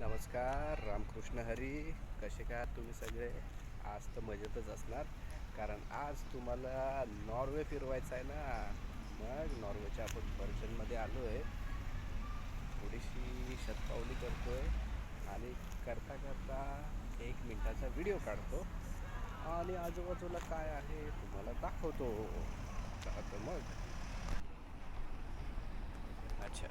नमस्कार रामकृष्ण हरी. कसे का तुम्ही सगळे? आज तर मजेतच असणार कारण आज तुम्हाला नॉर्वे फिरवायचं आहे ना. मग नॉर्वेच्या आपण पर्जनमध्ये आलो आहे थोडीशी शतपावली करतो आहे आणि करता करता एक मिनटाचा व्हिडिओ काढतो. आणि आजूबाजूला काय आहे तुम्हाला दाखवतो. मग. अच्छा.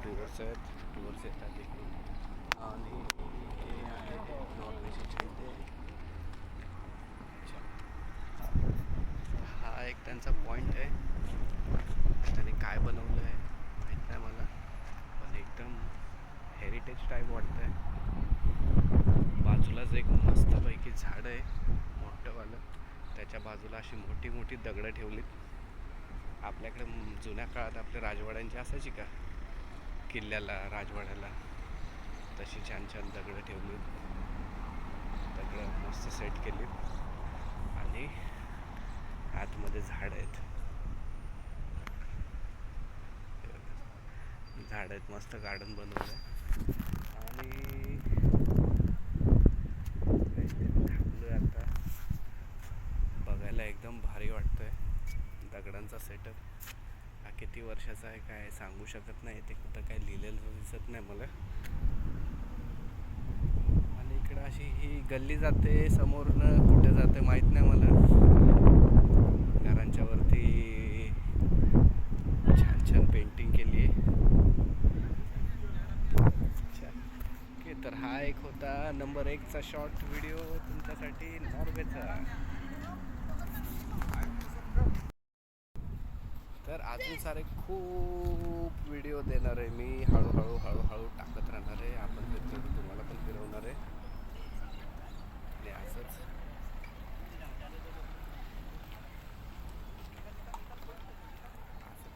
हे सगळे टूर्स आहेत टूर्स येतात इकडून आणि हे आहे नॉर्वेची अच्छा. हा एक त्यांचा पॉईंट आहे. त्याने काय बनवलं आहे माहीत नाही मला पण एकदम हेरिटेज टाईप वाटतं आहे बाजूलाच एक मस्तपैकी झाड आहे मोठंवालं. त्याच्या बाजूला अशी मोठी मोठी दगडं ठेवलीत. आपल्याकडे जुन्या काळात आपल्या राजवाड्यांची असायची का? किल्ल्याला राजवाड्याला तशी छान छान दगडं ठेवली. दगडं मस्त सेट केली. आणि आतमध्ये झाड आहेत. झाड आहेत मस्त गार्डन बनवलं आणि काहीतरी आता. बघायला एकदम भारी वाटतंय दगडांचा सेटअप किती वर्षाचा आहे काय सांगू शकत नाही. ते कुठं काय लिहिलेलं दिसत नाही मला. आणि इकडं अशी ही गल्ली जाते समोरनं कुठे जाते माहीत नाही मला. घरांच्या वरती छान छान पेंटिंग केली आहे ओके तर हा एक होता नंबर एकचा शॉर्ट व्हिडिओ तुमच्यासाठी नॉर्वेचा तर अजून सारे खूप व्हिडिओ देणार आहे मी. हळूहळू हळूहळू टाकत राहणार आहे. आपण फिरतो तुम्हाला पण फिरवणार आहे. आणि असंच.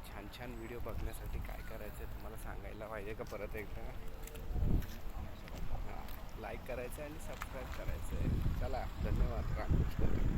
छान छान व्हिडिओ बघण्यासाठी काय करायचं आहे तुम्हाला सांगायला पाहिजे का परत एकदा? हां लाईक करायचं आहे आणि सबस्क्राईब करायचं आहे. चला धन्यवाद. रामकृष्ण